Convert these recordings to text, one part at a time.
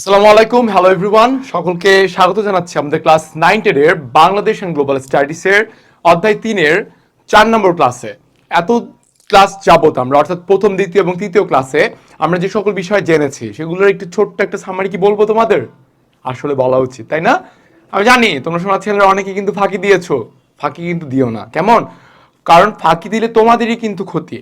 আসসালামু আলাইকুম hello everyone সকলকে স্বাগত জানাচ্ছি আমাদের class nine Bangladesh and global স্টাডিজের অধ্যায় তিনের চার নম্বর ক্লাসে এত ক্লাস যাবত আমরা, অর্থাৎ প্রথম, দ্বিতীয় এবং তৃতীয় ক্লাসে আমরা যে সকল বিষয় জেনেছি, সেগুলোর একটু ছোট্ট একটা সামারি কি বলব তোমাদের? আসলে বলা উচিত, তাই না? আমি জানি, তোমরা শোনা ছেলেরা অনেকে কিন্তু ফাঁকি দিয়েছ, ফাঁকি কিন্তু দিও না। কেমন? কারণ ফাঁকি দিলে তোমাদেরই কিন্তু ক্ষতি।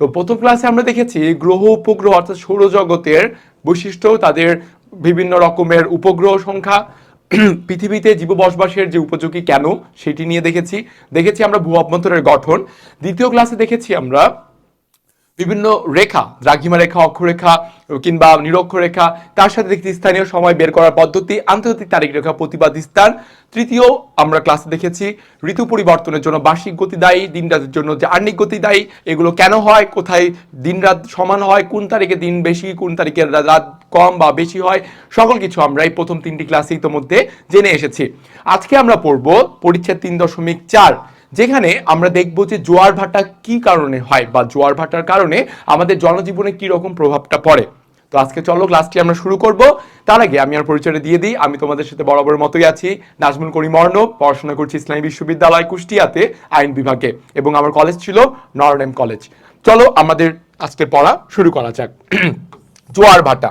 তো প্রথম ক্লাসে আমরা দেখেছি, গ্রহ, উপগ্রহ অর্থাৎ সৌরজগতের বৈশিষ্ট্য, তাদের বিভিন্ন রকমের উপগ্রহ সংখ্যা। পৃথিবীতে জীব বসবাসের যে উপযোগী কেন, সেটি নিয়ে দেখেছি। দেখেছি আমরা ভূ অভ্যন্তরের গঠন। দ্বিতীয় ক্লাসে দেখেছি আমরা বিভিন্ন রেখা দ্রাঘিমা রেখা অক্ষরেখা কিংবা নিরক্ষরেখা তার সাথে দেখছি স্থানীয় সময় বের করার পদ্ধতি, আন্তর্জাতিক তারিখ রেখা, প্রতিবাদ স্থান। তৃতীয়, আমরা ক্লাসে দেখেছি, ঋতু পরিবর্তনের জন্য বার্ষিক গতি দায়ী, দিন রাতের জন্য যে আর্নিক গতি দায়ী, এগুলো কেন হয়, কোথায় দিন রাত সমান হয়, কোন তারিখে দিন বেশি, কোন তারিখে রাত কম বা বেশি হয়, সকল কিছু আমরা এই প্রথম তিনটি ক্লাসে ইতোমধ্যে জেনে এসেছি। আজকে আমরা পড়ব পরিচ্ছেদ তিন দশমিক চার। যেখানে আমরা দেখব যে জোয়ার ভাটা কি কারণে হয় বা জোয়ার ভাটার কারণে আমাদের জনজীবনে কি রকম প্রভাবটা পড়ে। তো আজকে চলো ক্লাসটি আমরা শুরু করব। তার আগে আমি আর পরিচয়টা দিয়ে দিই। আমি তোমাদের সাথে বরাবর মতোই আছি। নাজমুল করিম অর্ণব পড়াশোনা করছি ইসলামী বিশ্ববিদ্যালয় কুষ্টিয়াতে, আইন বিভাগে এবং আমার কলেজ ছিল নরডেম কলেজ চলো আমাদের আজকের পড়া শুরু করা যাক। জোয়ার ভাটা।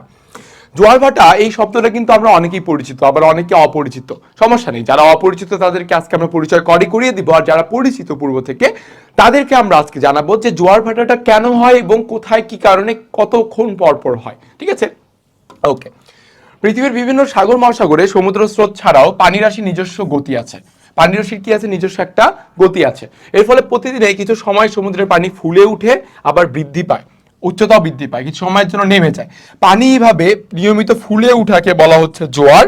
জোয়ার ভাটা, এই শব্দটা কিন্তু আমরা অনেকেই পরিচিত, আবার অনেকে অপরিচিত। সমস্যা নেই, যারা অপরিচিত তাদেরকে আজকে আমরা পরিচয় করে, করিয়ে দিব, আর যারা পরিচিত পূর্ব থেকে, তাদেরকে আমরা আজকে জানাব যে জোয়ার ভাটাটা কেন হয় এবং কোথায়, কি কারণে, কতক্ষণ পর পর হয়, ঠিক আছে? ওকে পৃথিবীর বিভিন্ন সাগর মহাসাগরে সমুদ্র স্রোত ছাড়াও পানি রাশি নিজস্ব গতি আছে। পানি রাশির কি আছে? নিজস্ব একটা গতি আছে। এর ফলে প্রতিদিনে কিছু সময় সমুদ্রের পানি ফুলে উঠে, আবার বৃদ্ধি পায়। উচ্চতাও বৃদ্ধি পায়, কিছু সময়ের জন্য নেমে যায়। পানি এইভাবে নিয়মিত ফুলে উঠাকে বলা হচ্ছে জোয়ার,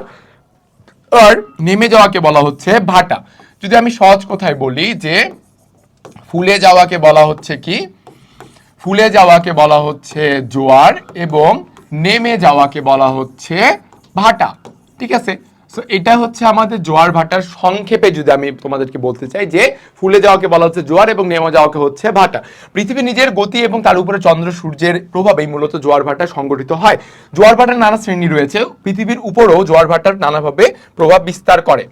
আর নেমে যাওয়াকে বলা হচ্ছে ভাটা। যদি আমি সহজ কথায় বলি যে, ফুলে যাওয়াকে বলা হচ্ছে কি? ফুলে যাওয়াকে বলা হচ্ছে জোয়ার এবং নেমে যাওয়াকে বলা হচ্ছে ভাটা। ঠিক আছে? সো এটা হচ্ছে আমাদের জোয়ার ভাটার সংক্ষেপে যদি আমি তোমাদেরকে বলতে চাই যে, ফুলে যাওয়াকে বলা হচ্ছে জোয়ার এবং নেমে যাওয়াকে হচ্ছে ভাটা। পৃথিবী নিজের গতি এবং তার উপরে চন্দ্র সূর্যের প্রভাবেই মূলত জোয়ার ভাটা সংগঠিত হয়। জোয়ার ভাটার নানা শ্রেণি রয়েছে। পৃথিবীর উপরেও জোয়ার ভাটার নানাভাবে প্রভাব বিস্তার করে।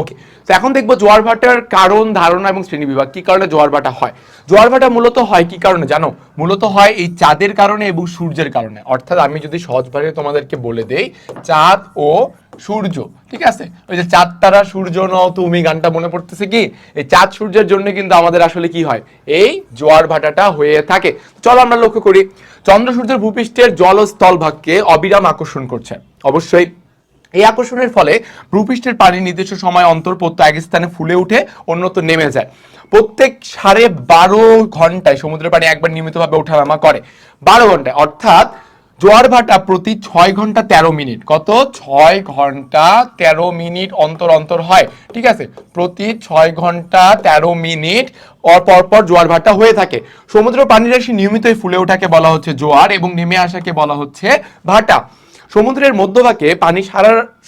ওকে তো এখন দেখব জোয়ার ভাটার কারণ, ধারণা এবং শ্রেণি বিভাগ, কি কারণে জোয়ার ভাটা হয়? জোয়ার ভাটা মূলত হয় কি কারণে জানো? মূলত হয় এই চাঁদের কারণে এবং সূর্যের কারণে। অর্থাৎ আমি যদি সহজভাবে তোমাদেরকে বলে দেই, চাঁদ ও সূর্য, ঠিক আছে? ওই যে চাঁদ তারা সূর্য ন তুমি গানটা মনে পড়তেছে কি? এই চাঁদ সূর্যের জন্য কিন্তু আমাদের আসলে কি হয়? এই জোয়ার ভাটাটা হয়ে থাকে। চলো আমরা লক্ষ্য করি। চন্দ্র সূর্যের ভূপৃষ্ঠের জল ও স্থলভাগকে অবিরাম আকর্ষণ করছে। অবশ্যই এই আকর্ষণের ফলে ভূপৃষ্ঠের পানি নির্দিষ্ট সময় অন্তর প্রত্যেক এক স্থানে ফুলে উঠে অন্যত্র নেমে যায়। প্রত্যেক সাড়ে বারো ঘন্টায় সমুদ্রের পানি একবার নিয়মিতভাবে ওঠানামা করে। বারো ঘন্টায়, অর্থাৎ জোয়ার ভাটা প্রতি ছয় ঘণ্টা তেরো মিনিট। কত? ছয় ঘণ্টা তেরো মিনিট অন্তর অন্তর হয়। ঠিক আছে? প্রতি ছয় ঘণ্টা তেরো মিনিট অর পর পর জোয়ার ভাটা হয়ে থাকে। সমুদ্র পানির রাশি নিয়মিতই ফুলে ওঠাকে বলা হচ্ছে জোয়ার এবং নেমে আসাকে বলা হচ্ছে ভাটা। সমুদ্রের মধ্যভাগে পানি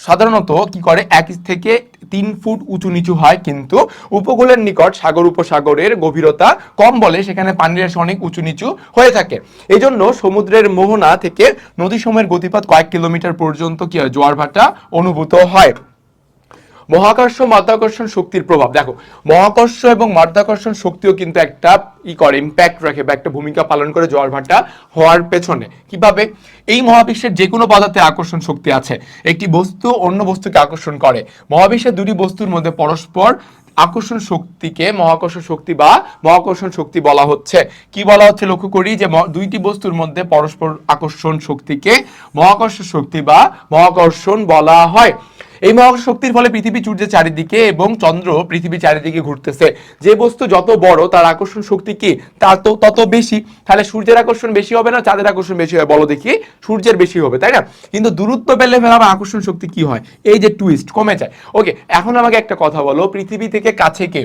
সাধারণত কি করে? এক থেকে তিন ফুট উঁচু নিচু হয়, কিন্তু উপকূলের নিকট সাগর উপসাগরের গভীরতা কম বলে, সেখানে পানির অনেক উঁচু নিচু হয়ে থাকে। এই জন্য সমুদ্রের মোহনা থেকে নদী সময়ের গতিপাত কয়েক কিলোমিটার পর্যন্ত কি হয়? জোয়ার ভাটা অনুভূত হয়। মহাকর্ষ মাধ্যাকর্ষণ শক্তির প্রভাব। দেখো, মহাকর্ষ এবং মাধ্যাকর্ষণ শক্তিও কিন্তু একটা ই করে ইম্প্যাক্ট রাখে বা একটা ভূমিকা পালন করে জোয়ার ভাটা হওয়ার পেছনে। কীভাবে? এই মহাবিশ্বের যে কোনো পদার্থে আকর্ষণ শক্তি আছে। একটি বস্তু অন্য বস্তুকে আকর্ষণ করে। মহাবিশ্বের দুটি বস্তুর মধ্যে পরস্পর আকর্ষণ শক্তিকে মহাকর্ষ শক্তি বা মহাকর্ষণ শক্তি বলা হচ্ছে। কি বলা হচ্ছে? লক্ষ্য করি যে দুইটি বস্তুর মধ্যে পরস্পর আকর্ষণ শক্তিকে মহাকর্ষ শক্তি বা মহাকর্ষণ বলা হয়। এই মহাকর্ষ শক্তির ফলে পৃথিবী সূর্যের চারিদিকে এবং চন্দ্র পৃথিবীর চারিদিকে ঘুরতেছে। যে বস্তু যত বড়, তার আকর্ষণ শক্তি কি? তার তো তত বেশি। তাহলে সূর্যের আকর্ষণ বেশি হবে না চাঁদের আকর্ষণ বেশি হবে? বলো দেখি, সূর্যের বেশি হবে, তাই না? কিন্তু দূরত্ব পেলে আমার আকর্ষণ শক্তি কি হয়? এই যে টুইস্ট কমে যায়। ওকে এখন আমাকে একটা কথা বলো, পৃথিবী থেকে কাছে কে?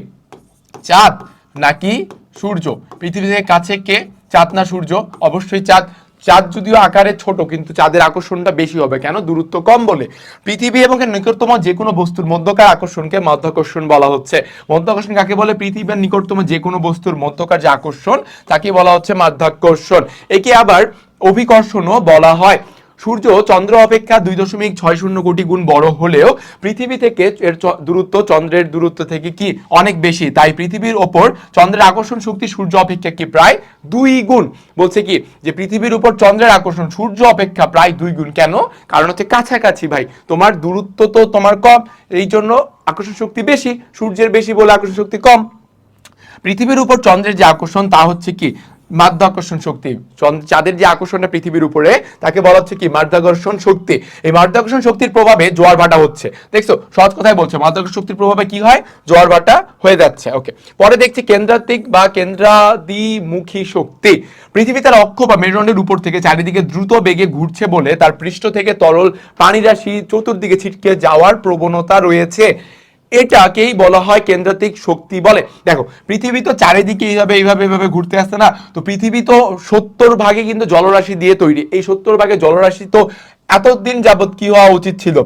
চাঁদ নাকি সূর্য? পৃথিবী থেকে কাছে কে? চাঁদ না সূর্য? অবশ্যই চাঁদ। চাঁদ যদিও আকারে ছোট, কিন্তু চাঁদের আকর্ষণটা বেশি হবে। কেন? দূরত্ব কম বলে। পৃথিবী এবং নিকটতম যে কোনো বস্তুর মধ্যকার আকর্ষণকে মাধ্যাকর্ষণ বলা হচ্ছে। মধ্যাকর্ষণ কাকে বলে? পৃথিবীর নিকটতম যে কোনো বস্তুর মধ্যকার যে আকর্ষণ তাকে বলা হচ্ছে মাধ্যাকর্ষণ। একে আবার অভিকর্ষণও বলা হয়। সূর্য চন্দ্র অপেক্ষা দুই দশমিক ছয় শূন্য কোটি গুণ বড় হলেও পৃথিবী থেকে এর দূরত্ব চন্দ্রের দূরত্ব থেকে কি অনেক বেশি? তাই পৃথিবীর ওপর চন্দ্রের আকর্ষণ শক্তি সূর্য অপেক্ষা কি প্রায় দুই গুণ? বলছে কি যে পৃথিবীর উপর চন্দ্রের আকর্ষণ সূর্য অপেক্ষা প্রায় দুই গুণ। কেন? কারণ হচ্ছে কাছাকাছি ভাই। তোমার দূরত্ব তো তোমার কম, এই জন্য আকর্ষণ শক্তি বেশি, সূর্যের বেশি বলে আকর্ষণ শক্তি কম। পৃথিবীর উপর চন্দ্রের যে আকর্ষণ তা হচ্ছে কি? মাধ্যাকর্ষণ শক্তি চাঁদের যে আকর্ষণটা পৃথিবীর উপরে, তাকে বলা হচ্ছে কি? মাধ্যাকর্ষণ শক্তি। এই মাধ্যাকর্ষণ শক্তির প্রভাবে জোয়ার ভাটা হচ্ছে। দেখছ? সহজ কথাই বলছে। মাধ্যাকর্ষণ শক্তির প্রভাবে কি হয়? জোয়ার ভাটা হয়ে যাচ্ছে। ওকে পরে দেখছি কেন্দ্রাতিক বা কেন্দ্রাদিমুখী শক্তি। পৃথিবী তার অক্ষ বা মেরুদণ্ডের উপর থেকে চারিদিকে দ্রুত বেগে ঘুরছে বলে তার পৃষ্ঠ থেকে তরল পানিরাশি চতুর্দিকে ছিটকে যাওয়ার প্রবণতা রয়েছে। এটাকেই বলা হয় কেন্দ্রাতিক শক্তি বলে। দেখো, পৃথিবী তো চারিদিকে এইভাবে এইভাবে এইভাবে ঘুরতে আসছে না। তো পৃথিবী তো সত্তর ভাগে কিন্তু জলরাশি দিয়ে তৈরি। এই সত্তর ভাগে জলরাশি তো এতদিন যাবত কি হওয়া উচিত ছিল?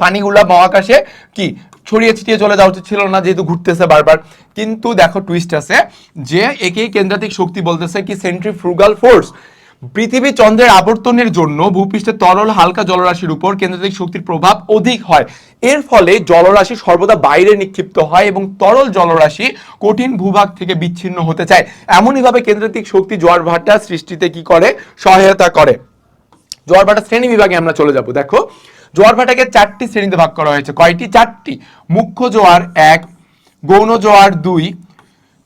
পানিগুলা মহাকাশে কি, ছড়িয়ে ছিটিয়ে চলে যাওয়া উচিত ছিল না, যেহেতু ঘুরতেছে বারবার। কিন্তু দেখো টুইস্ট আছে যে, একেই কেন্দ্রাতিক শক্তি বলতেছে কি সেন্ট্রিফ্রুগাল ফোর্স পৃথিবী চন্দ্রের আবর্তনের জন্য ভূপৃষ্ঠের তরল হালকা জলরাশির উপর কেন্দ্রাতিক শক্তির প্রভাব অধিক হয়। এর ফলে জলরাশি সর্বদা বাইরে নিক্ষিপ্ত হয় এবং তরল জলরাশি কঠিন ভূভাগ থেকে বিচ্ছিন্ন হতে চায়। এমনইভাবে কেন্দ্রাতিক শক্তি জোয়ার ভাটা সৃষ্টিতে কি করে? সহায়তা করে। জোয়ার ভাটা শ্রেণি বিভাগে আমরা চলে যাব। দেখো, জোয়ার ভাটাকে চারটি শ্রেণীতে ভাগ করা হয়েছে। কয়টি? চারটি। মুখ্য জোয়ার এক, গৌণ জোয়ার দুই,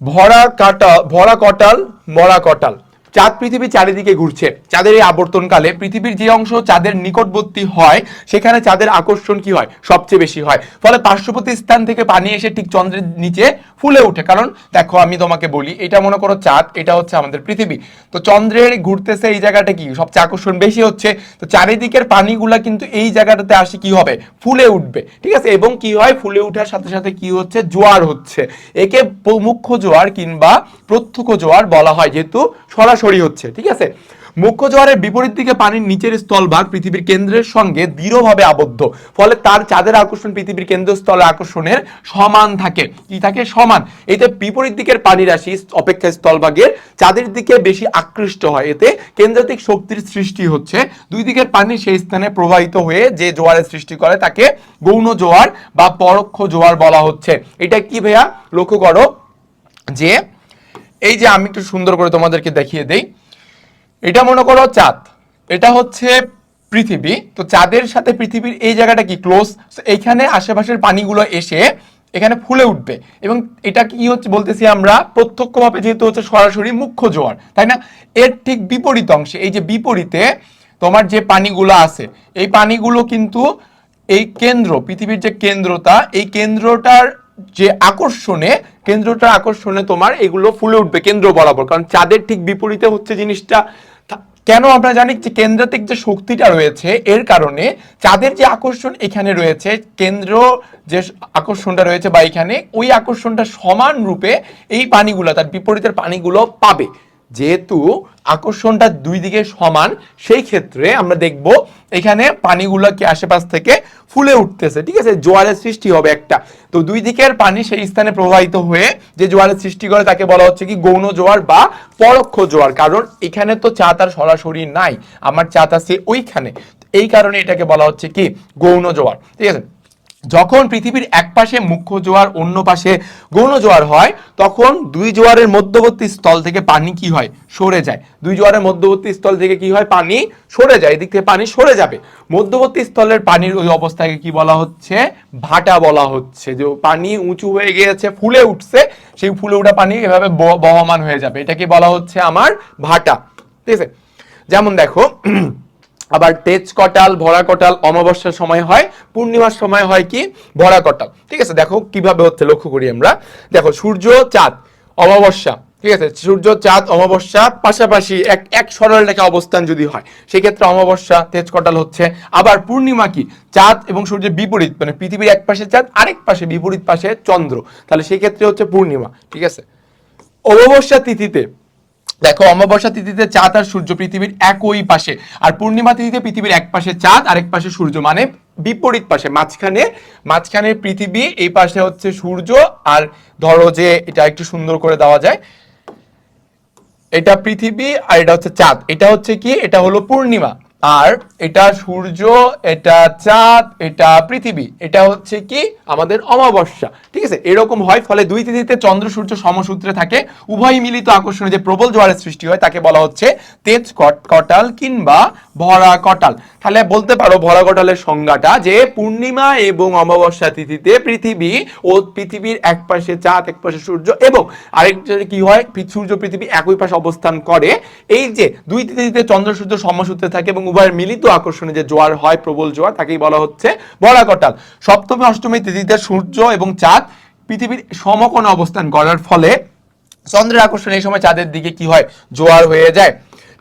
ভরা কাটা, ভরা কটাল মরা কটাল চাঁদ পৃথিবী চারিদিকে ঘুরছে। চাঁদের এই আবর্তনকালে পৃথিবীর যে অংশ চাঁদের নিকটবর্তী হয়, সেখানে চাঁদের আকর্ষণ কি হয়? সবচেয়ে বেশি হয়। ফলে পার্শ্ববর্তী স্থান থেকে পানি এসে ঠিক চন্দ্রের নিচে ফুলে ওঠে। কারণ দেখো, আমি তোমাকে বলি, এটা মনে করো চাঁদ, এটা হচ্ছে আমাদের পৃথিবী। তো চন্দ্রের ঘুরতেছে এই জায়গাটা কি? সবচেয়ে আকর্ষণ বেশি হচ্ছে, তো চারিদিকের পানিগুলা কিন্তু এই জায়গাটাতে আসে কি হবে? ফুলে উঠবে। ঠিক আছে? এবং কি হয়? ফুলে ওঠার সাথে সাথে কি হচ্ছে? জোয়ার হচ্ছে। একে মুখ্য জোয়ার কিংবা প্রত্যক্ষ জোয়ার বলা হয়, যেহেতু সরাসরি হচ্ছে, ঠিক আছে? মুখ্য জোয়ারের বিপরীত দিকে পানির নিচের স্থলভাগ পৃথিবীর কেন্দ্রের সঙ্গে দৃঢ়ভাবে আবদ্ধ। ফলে তার চাঁদের আকর্ষণ পৃথিবীর কেন্দ্রস্থলে আকর্ষণের সমান থাকে। কি থাকে? সমান। এতে বিপরীত দিকের পানি রাশি অপেক্ষা স্থলভাগের চাঁদের দিকে বেশি আকৃষ্ট হয়। এতে কেন্দ্রাতিক শক্তির সৃষ্টি হচ্ছে। দুই দিকের পানি সেই স্থানে প্রবাহিত হয়ে যে জোয়ারের সৃষ্টি করে, তাকে গৌণ জোয়ার বা পরোক্ষ জোয়ার বলা হচ্ছে। এটা কি ভাইয়া? লক্ষ্য করো যে এই যে আমি একটু সুন্দর করে তোমাদেরকে দেখিয়ে দেই, এটা মনে করো চাঁদ। এটা হচ্ছে পৃথিবী। তো চাঁদের সাথে পৃথিবীর এই জায়গাটা কি ক্লোজ এইখানে আশেপাশের পানিগুলো এসে এখানে ফুলে উঠবে। এবং এটা কি হচ্ছে বলতেছি আমরা, প্রত্যক্ষভাবে যেহেতু হচ্ছে সরাসরি মুখ্য জোয়ার, তাই না? এর ঠিক বিপরীত অংশে, এই যে বিপরীতে তোমার যে পানিগুলো আছে, এই পানিগুলো কিন্তু এই কেন্দ্র, পৃথিবীর যে কেন্দ্রতা, এই কেন্দ্রটার যে আকর্ষণে, কেন্দ্রটার আকর্ষণে তোমার এগুলো ফুলে উঠবে, কেন্দ্র বরাবর। কারণ চাঁদের ঠিক বিপরীতে হচ্ছে জিনিসটা কেন আমরা জানি যে কেন্দ্রাতিক যে শক্তিটা রয়েছে, এর কারণে চাঁদের যে আকর্ষণ এখানে রয়েছে, কেন্দ্র যে আকর্ষণটা রয়েছে বা এখানে, ওই আকর্ষণটা সমান রূপে এই পানিগুলো, তার বিপরীতের পানিগুলো পাবে। যেহেতু আকর্ষণটা দুই দিকে সমান, সেই ক্ষেত্রে আমরা দেখব এখানে পানিগুলো কি আশেপাশ থেকে ফুলে উঠতেছে। ঠিক আছে? জোয়ারের সৃষ্টি হবে একটা। তো দুই দিকের পানি সেই স্থানে প্রবাহিত হয়ে যে জোয়ারের সৃষ্টি করে, তাকে বলা হচ্ছে কি গৌণ জোয়ার বা পরোক্ষ জোয়ার। কারণ এখানে তো চা তার সরাসরি নাই। আমার চা আছে ওইখানে। এই কারণে এটাকে বলা হচ্ছে কি গৌণ জোয়ার। ঠিক আছে? যখন পৃথিবীর এক পাশে মুখ্য জোয়ার অন্য পাশে গৌণ জোয়ার হয়, তখন দুই জোয়ারের মধ্যবর্তী স্থল থেকে পানি কি হয়? সরে যায়। দুই জোয়ারের মধ্যবর্তী স্থল থেকে কি হয়? পানি সরে যায়। এদিক থেকে পানি সরে যাবে। মধ্যবর্তী স্থলের পানির ওই অবস্থাকে কি বলা হচ্ছে? ভাটা বলা হচ্ছে। যে পানি উঁচু হয়ে গিয়েছে, ফুলে উঠছে, সেই ফুলে ওঠা পানি এভাবে বহমান হয়ে যাবে। এটাকে বলা হচ্ছে আমার ভাটা। ঠিক আছে? যেমন দেখো আবার তেজ কটাল ভরা কটাল অমাবস্যার সময় হয়, পূর্ণিমার সময় হয় কি? ভরা কটাল ঠিক আছে, দেখো কীভাবে হচ্ছে, লক্ষ্য করি আমরা। দেখো, সূর্য চাঁদ, অমাবস্যা। ঠিক আছে, সূর্য, চাঁদ, অমাবস্যা পাশাপাশি এক এক সরল রেখা অবস্থান যদি হয়, সেক্ষেত্রে অমাবস্যা তেজ কটাল হচ্ছে। আবার পূর্ণিমা কি? চাঁদ এবং সূর্যের বিপরীত মানে পৃথিবীর এক পাশে চাঁদ, আরেক পাশে বিপরীত পাশে চন্দ্র। তাহলে সেই ক্ষেত্রে হচ্ছে পূর্ণিমা। ঠিক আছে? অমাবস্যা তিথিতে দেখো, অমাবস্যা তিথিতে চাঁদ আর সূর্য পৃথিবীর একই পাশে। আর পূর্ণিমা তিথিতে পৃথিবীর এক পাশে চাঁদ, আর এক পাশে সূর্য মানে বিপরীত পাশে, মাঝখানে মাঝখানে পৃথিবী, এই পাশে হচ্ছে সূর্য, আর ধরো যে এটা একটু সুন্দর করে দেওয়া যায়, এটা পৃথিবী আর এটা হচ্ছে চাঁদ। এটা হচ্ছে কি? এটা হলো পূর্ণিমা। আর এটা সূর্য, এটা চাঁদ, এটা পৃথিবী। এটা হচ্ছে কি? আমাদের অমাবস্যা। ঠিক আছে? এরকম হয়, ফলে দুই তিথিতে চন্দ্র, সূর্য, সমসূত্রে থাকে। উভয় মিলিত আকর্ষণে যে প্রবল জোয়ারের সৃষ্টি হয়, তাকে বলা হচ্ছে তেজ কট- কটাল কিংবা ভরা কটাল। তাহলে বলতে পারো ভরা কটালের সংজ্ঞাটা যে পূর্ণিমা এবং অমাবস্যা তিথিতে পৃথিবী ও পৃথিবীর এক পাশে চাঁদ, এক পাশে সূর্য এবং আরেকটা কি হয়? সূর্য, পৃথিবী একই পাশে অবস্থান করে। এই যে দুই তিথিতে চন্দ্র, সূর্য, সমসূত্রে থাকে এবং উভয়ের মিলিত আকর্ষণে যে জোয়ার হয়, প্রবল জোয়ার, তাকেই বলা হচ্ছে বরাকটাল। সপ্তমী, অষ্টমী তিথিতে সূর্য এবং চাঁদ পৃথিবীর সমকোণ অবস্থান করার ফলে চন্দ্রের আকর্ষণ এই সময় চাঁদের দিকে কি হয়? জোয়ার হয়ে যায়।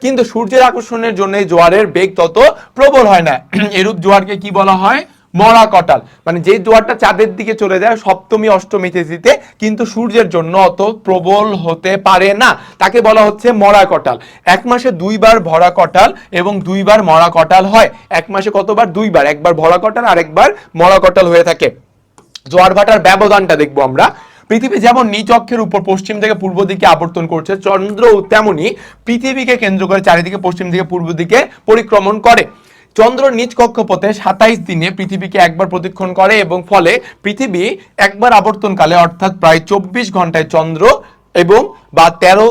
কিন্তু সূর্যের আকর্ষণের জন্য জোয়ারের বেগ তত প্রবল হয় না। এরূপ জোয়ারকে কি বলা হয়? মরা কটাল। মানে যে জোয়ারটা চাঁদের দিকে চলে যায়, সপ্তমী, অষ্টমী তিথিতে কিন্তু সূর্যের জন্য অত প্রবল হতে পারে না। তাকে বলা হচ্ছে মরা কটাল। এক মাসে দুইবার ভরা কটাল এবং দুইবার মরা কটাল হয়। এক মাসে কতবার? দুইবার। একবার ভরা কটাল আর একবার মরা কটাল হয়ে থাকে। জোয়ার ভাটার ব্যবধানটা দেখব আমরা। পৃথিবী যেমন নিচ অক্ষের উপর পশ্চিম থেকে পূর্ব দিকে আবর্তন করছে চন্দ্র তেমনি পৃথিবীকে কেন্দ্র করে চারিদিকে পশ্চিম দিকে পূর্ব দিকে পরিক্রমণ করে। চন্দ্র নিজ কক্ষপথে সাতাইশ দিনে পৃথিবীকে একবার প্রদক্ষিণ করে এবং ফলে পৃথিবী একবার আবর্তনকালে, অর্থাৎ প্রায় চব্বিশ ঘন্টায় চন্দ্র এবং বা তেরো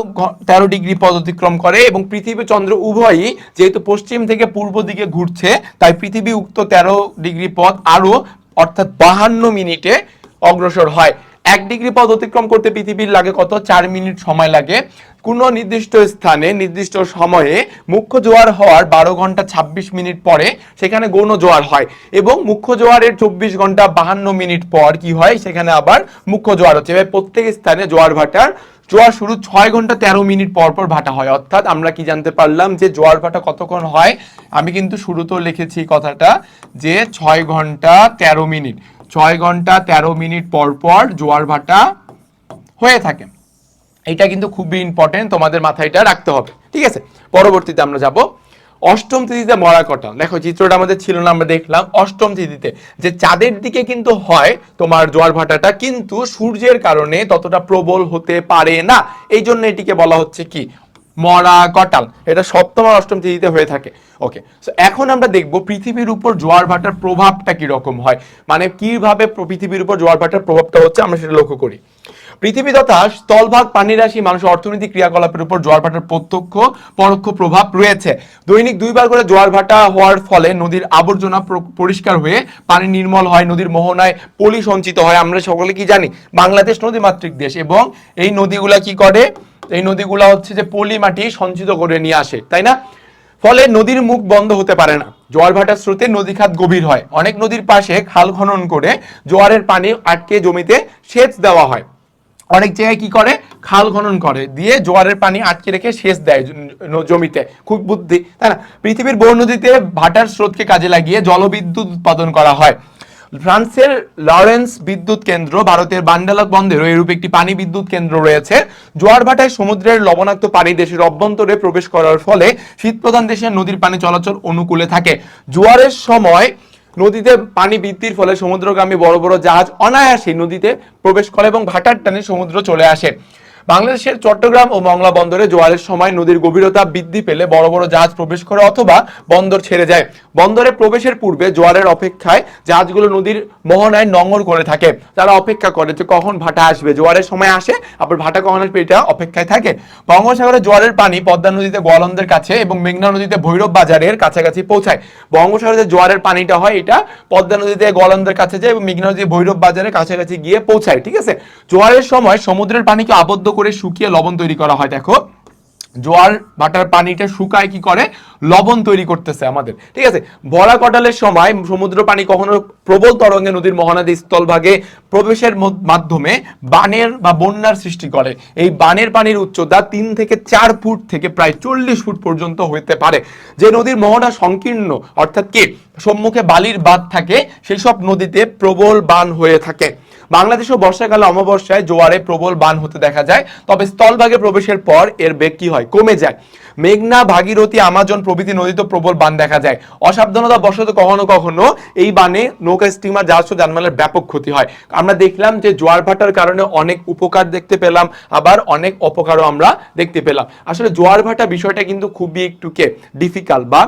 তেরো ডিগ্রি পদ অতিক্রম করে এবং পৃথিবী চন্দ্র উভয়ই যেহেতু পশ্চিম থেকে পূর্ব দিকে ঘুরছে, তাই পৃথিবী উক্ত তেরো ডিগ্রি পথ আরও অর্থাৎ বাহান্ন মিনিটে অগ্রসর হয়। এক ডিগ্রি পথ অতিক্রম করতে পৃথিবীর লাগে কত? চার মিনিট সময় লাগে। কোন নির্দিষ্ট স্থানে, নির্দিষ্ট সময়ে মুখ্য জোয়ার হওয়ার বারো ঘণ্টা ২৬ মিনিট পরে সেখানে গৌণ জোয়ার হয় এবং মুখ্য জোয়ারের চব্বিশ ঘণ্টা বাহান্ন মিনিট পর কি হয়? সেখানে আবার মুখ্য জোয়ার হচ্ছে। এবার প্রত্যেক স্থানে জোয়ার ভাটার, জোয়ার শুরু ছয় ঘণ্টা তেরো মিনিট পর পর ভাটা হয়। অর্থাৎ আমরা কি জানতে পারলাম যে জোয়ার ভাটা কতক্ষণ হয়? আমি কিন্তু শুরুতেও লিখেছি কথাটা যে ছয় ঘণ্টা তেরো মিনিট। ছয় ঘণ্টা তেরো মিনিট পর পর জোয়ার ভাটা হয়ে থাকে। এটা কিন্তু খুবই ইম্পর্টেন্ট তোমাদের মাথায় এটা রাখতে হবে। ঠিক আছে? পরবর্তীতে আমরা যাব। অষ্টম তিথিতে মরা কটাল দেখো, চিত্রটা আমাদের ছিল না, আমরা দেখলাম অষ্টম তিথিতে। যে চাঁদের দিকে কিন্তু হয়, তোমার জোয়ার ভাটাটা কিন্তু সূর্যের কারণে ততটা প্রবল হতে পারে না। এই জন্য এটিকে বলা হচ্ছে কি? মরা, কটাল, এটা সপ্তম আর অষ্টম তিথিতে হয়ে থাকে। ওকে সো এখন আমরা দেখব পৃথিবীর উপর জোয়ার ভাটার প্রভাবটা কি রকম হয়। মানে কীভাবে পৃথিবীর উপর জোয়ার ভাটার প্রভাবটা হচ্ছে আমরা সেটা লক্ষ্য করি। পৃথিবী তথা স্থলভাগ পানির রাশি মানুষের অর্থনৈতিক ক্রিয়াকলাপের উপর জোয়ার ভাটার প্রত্যক্ষ, পরোক্ষ প্রভাব রয়েছে। দৈনিক দুইবার করে জোয়ার ভাটা হওয়ার ফলে নদীর আবর্জনা পরিষ্কার হয়ে পানি নির্মল হয়, নদীর মোহনায় পলি সঞ্চিত হয়। আমরা সকলে কি জানি? বাংলাদেশ নদীমাতৃক দেশ এবং এই নদীগুলা কি করে? এই নদীগুলা হচ্ছে যে পলি মাটি সঞ্চিত করে নিয়ে আসে, তাই না? ফলে নদীর মুখ বন্ধ হতে পারে না। জোয়ার ভাটার স্রোতে নদী খাত গভীর হয়। অনেক নদীর পাশে খাল খনন করে জোয়ারের পানি আটকে জমিতে সেচ দেওয়া হয়। অনেক জায়গায় কি করে? খাল খনন করে। দিয়ে জোয়ারের পানি আটকে রেখে সেচ দেয় জমিতে। খুব বুদ্ধি, তাই না? পৃথিবীর বহু নদীতে ভাটার স্রোতকে কাজে লাগিয়ে জলবিদ্যুৎ উৎপাদন করা হয়। ফ্রান্সের লরেন্স বিদ্যুৎ কেন্দ্র ভারতের বান্ডালক বন্দরেও এরূপ একটি পানি বিদ্যুৎ কেন্দ্র রয়েছে। জোয়ার ভাটায় সমুদ্রের লবণাক্ত পানি দেশের অভ্যন্তরে প্রবেশ করার ফলে শীতপ্রধান দেশের নদীর পানি চলাচল অনুকূলে থাকে। জোয়ারের সময় নদীতে পানি বৃদ্ধির ফলে সমুদ্রগামী বড় বড় জাহাজ অনায়াসে নদীতে প্রবেশ করে এবং ভাটার টানে সমুদ্র চলে আসে। বাংলাদেশের চট্টগ্রাম ও মংলা বন্দরে জোয়ারের সময় নদীর গভীরতা বৃদ্ধি পেলে বড় বড় জাহাজ প্রবেশ করে অথবা বন্দর ছেড়ে যায়। বন্দরে প্রবেশের পূর্বে জোয়ারের অপেক্ষায় জাহাজগুলো নদীর মোহনায় নঙ্গর করে থাকে। তারা অপেক্ষা করে যে কখন ভাটা আসবে। জোয়ারের সময় আসে, আবার ভাটা কখন আসবে এটা অপেক্ষায় থাকে। বঙ্গোসাগরে জোয়ারের পানি পদ্মা নদীতে গোয়ালন্দের কাছে এবং মেঘনা নদীতে ভৈরব বাজারের কাছাকাছি পৌঁছায়। বঙ্গোসাগরে যে জোয়ারের পানিটা হয়, এটা পদ্মা নদীতে গোয়ালন্দের কাছে যায় এবং মেঘনা নদী ভৈরব বাজারের কাছাকাছি গিয়ে পৌঁছায়, ঠিক আছে? জোয়ারের সময় সমুদ্রের পানিকে আবদ্ধ করে শুকিয়ে লবণ তৈরি করা হয়, দেখো। জোয়ার ভাটার পানিটা শুকায় কি করে? লবণ তৈরি করতেছে আমাদের। ঠিক আছে? ভরা কটালের সময় সমুদ্র পানি কখনো প্রবল তরঙ্গে নদীর মহানদী স্থলভাগে প্রবেশের মাধ্যমে বানের বা বন্যার সৃষ্টি করে। এই বানের পানির উচ্চতা তিন থেকে চার ফুট থেকে প্রায় চল্লিশ ফুট পর্যন্ত হইতে পারে। যে নদীর মোহনা সংকীর্ণ, অর্থাৎ কি? সম্মুখে বালির বাঁধ থাকে, সেই সব নদীতে প্রবল বান হয়ে থাকে। বাংলাদেশও বর্ষাকালে অমাবস্যায় জোয়ারে প্রবল বান হতে দেখা যায়, তবে স্থলভাগে প্রবেশের পর এর বেগ কি হয়? কমে যায়। মেঘনা, ভাগীরথী, আমাজন প্রভৃতি নদীতে প্রবল বান দেখা যায়। অসাবধানতা বশত কখনো কখনো এই বানে নৌকা, স্টিমার, জাহাজ যানবাহনের ব্যাপক ক্ষতি হয়। আমরা দেখলাম যে জোয়ার ভাটার কারণে অনেক উপকার দেখতে পেলাম, আবার অনেক অপকারও আমরা দেখতে পেলাম। আসলে জোয়ার ভাটা বিষয়টা কিন্তু খুবই একটুকে ডিফিকাল্ট বা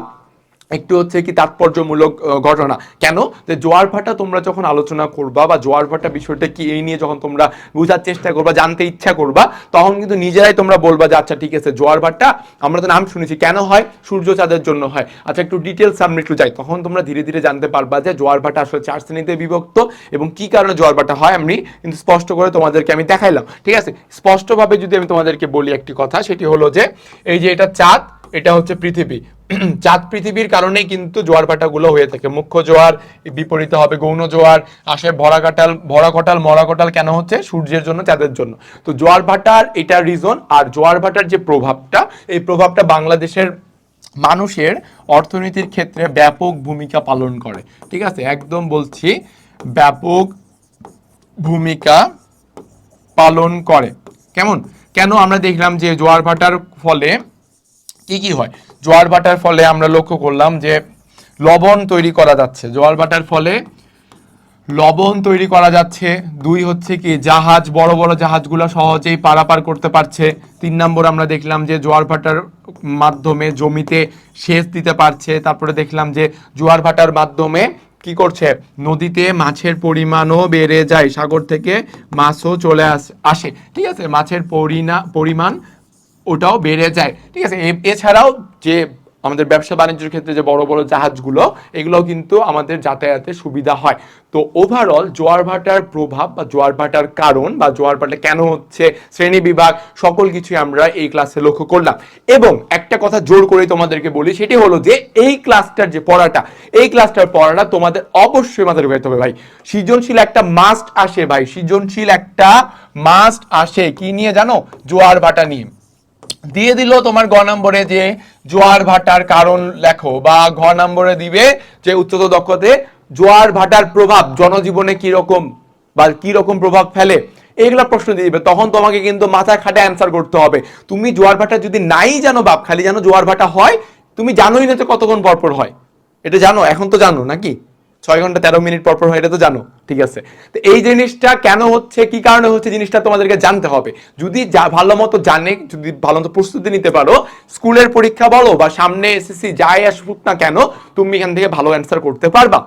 একটু হচ্ছে কি তাৎপর্যমূলক ঘটনা। কেন? যে জোয়ার ভাটা তোমরা যখন আলোচনা করবা বা জোয়ার ভাটা বিষয়টা কি, এই নিয়ে যখন তোমরা বোঝার চেষ্টা করবা, জানতে ইচ্ছা করবা, তখন কিন্তু নিজেরাই তোমরা বলবা যে আচ্ছা ঠিক আছে, জোয়ার ভাটা, আমরা তো নাম শুনেছি, কেন হয়? সূর্য চাঁদের জন্য হয়। আচ্ছা একটু ডিটেলস সামনে একটু যাই। তখন তোমরা ধীরে ধীরে জানতে পারবা যে, জোয়ার ভাটা আসলে চার শ্রেণীতে বিভক্ত এবং কি কারণে জোয়ার ভাটা হয় আমি কিন্তু স্পষ্ট করে তোমাদেরকে আমি দেখাইলাম। ঠিক আছে? স্পষ্টভাবে যদি আমি তোমাদেরকে বলি একটি কথা, সেটি হলো যে, এই যে এটা চাঁদ, এটা হচ্ছে পৃথিবী। চাঁদ পৃথিবীর কারণেই কিন্তু জোয়ার ভাটাগুলো হয়ে থাকে। মুখ্য জোয়ার বিপরীতে হবে গৌণ জোয়ার, আসে ভরা কাটাল ভরা কটাল মরা কটাল কেন হচ্ছে? সূর্যের জন্য, চাঁদের জন্য। তো জোয়ার ভাটার এটা রিজন আর জোয়ার ভাটার যে প্রভাবটা, এই প্রভাবটা বাংলাদেশের মানুষের অর্থনীতির ক্ষেত্রে ব্যাপক ভূমিকা পালন করে। ঠিক আছে? একদম বলছি, ব্যাপক ভূমিকা পালন করে। কেমন? কেন আমরা দেখলাম যে জোয়ার ভাটার ফলে কি কি হয়? জোয়ার ভাটার ফলে আমরা লক্ষ্য করলাম যে লবণ তৈরি করা যাচ্ছে। জোয়ার ভাটার ফলে লবণ তৈরি করা যাচ্ছে। দুই হচ্ছে কি, জাহাজ, বড় বড় জাহাজগুলো সহজেই পারাপার করতে পারছে। তিন নম্বর আমরা দেখলাম যে জোয়ার ভাটার মাধ্যমে জমিতে সেচ দিতে পারছে। তারপরে দেখলাম যে জোয়ার ভাটার মাধ্যমে কি করছে, নদীতে মাছের পরিমাণও বেড়ে যায়। সাগর থেকে মাছও চলে আস- আসে। ঠিক আছে, মাছের পরিণা পরিমাণ ওটাও বেড়ে যায়। ঠিক আছে এছাড়াও যে আমাদের ব্যবসা বাণিজ্যের ক্ষেত্রে যে বড় বড় জাহাজগুলো এগুলো কিন্তু আমাদের যাতায়াতে সুবিধা হয়। তো ওভারঅল জোয়ার ভাটার প্রভাব বা জোয়ার ভাটার কারণ বা জোয়ার ভাটা কেন হচ্ছে, শ্রেণি বিভাগ, সকল কিছুই আমরা এই ক্লাসে লক্ষ্য করলাম। এবং একটা কথা জোর করে তোমাদেরকে বলি, সেটি হলো যে এই ক্লাসটার যে পড়াটা, এই ক্লাসটার পড়াটা তোমাদের অবশ্যই মাথায় ঢুকাইতে হবে ভাই। সৃজনশীল একটা মাস্ট আসে ভাই, সৃজনশীল একটা মাস্ট আসে। কি নিয়ে জানো? জোয়ার ভাটা নিয়ে। দিয়ে দিল তোমার গ নম্বরে যে জোয়ার ভাটার কারণ লেখো, বা ঘ নম্বরে দিবে যে উচ্চতর দক্ষতে জোয়ার ভাটার প্রভাব জনজীবনে কি রকম বা কি রকম প্রভাব ফেলে এগুলা প্রশ্ন দিয়ে দিবে। তখন তোমাকে কিন্তু মাথা খাটে অ্যান্সার করতে হবে। তুমি জোয়ার ভাটা যদি নাই জানো বাপ, খালি জানো জোয়ার ভাটা হয়, তুমি জানোই না যে কতক্ষণ পরপর হয়। এটা জানো, এখন তো জানো, নাকি? ছয় ঘণ্টা তেরো মিনিট পর পর এটা তো জানো, ঠিক আছে? তো এই জিনিসটা কেন হচ্ছে, কি কারণে হচ্ছে, জিনিসটা তোমাদেরকে জানতে হবে। যদি যা ভালো মতো জানে, যদি ভালো মতো প্রস্তুতি নিতে পারো, স্কুলের পরীক্ষা বলো বা সামনে এসএসসি যাই আসুক না কেন, তুমি এখান থেকে ভালো অ্যান্সার করতে পারবা।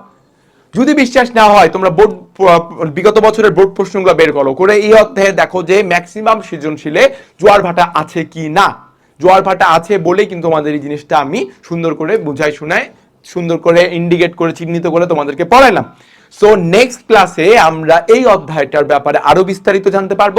যদি বিশ্বাস না হয়, তোমরা বোর্ড, বিগত বছরের বোর্ড প্রশ্নগুলো বের করো, করে এই অধ্যায়ে দেখো যে ম্যাক্সিমাম সৃজনশীলে জোয়ার ভাটা আছে কি না। জোয়ার ভাটা আছে বলেই কিন্তু তোমাদের এই জিনিসটা আমি সুন্দর করে বুঝাই শোনায় সুন্দর করে ইন্ডিকেট করে, চিহ্নিত করে তোমাদেরকে পড়াইলাম। সো নেক্সট ক্লাসে আমরা এই অধ্যায়টার ব্যাপারে আরও বিস্তারিত জানতে পারব।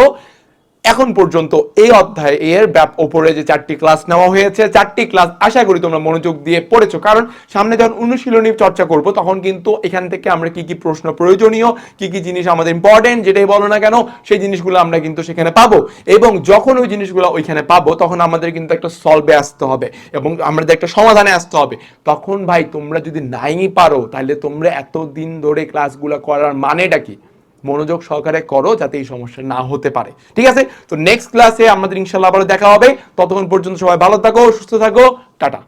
এখন পর্যন্ত এই অধ্যায় এর ব্যাপ ওপরে যে চারটি ক্লাস নেওয়া হয়েছে, চারটি ক্লাস আশা করি তোমরা মনোযোগ দিয়ে পড়েছো। কারণ সামনে যখন অনুশীলনী চর্চা করব, তখন কিন্তু এখান থেকে আমরা কি কি প্রশ্ন প্রয়োজনীয়, কি কি জিনিস আমাদের ইম্পর্টেন্ট যেটাই বলো না কেন, সেই জিনিসগুলো আমরা কিন্তু সেখানে পাবো। এবং যখন ওই জিনিসগুলো ওইখানে পাবো, তখন আমাদের কিন্তু একটা সলভে আসতে হবে এবং আমাদের একটা সমাধানে আসতে হবে। তখন ভাই তোমরা যদি নাই পারো, তাহলে তোমরা এতদিন ধরে ক্লাসগুলো করার মানেটা কি? মনোযোগ সহকারে করো যাতে এই সমস্যা না হতে পারে। ঠিক আছে? তো নেক্সট ক্লাসে আমাদের ইনশাল্লাহ আবারও দেখা হবে। ততক্ষণ পর্যন্ত সবাই ভালো থাকো, সুস্থ থাকো। টাটা।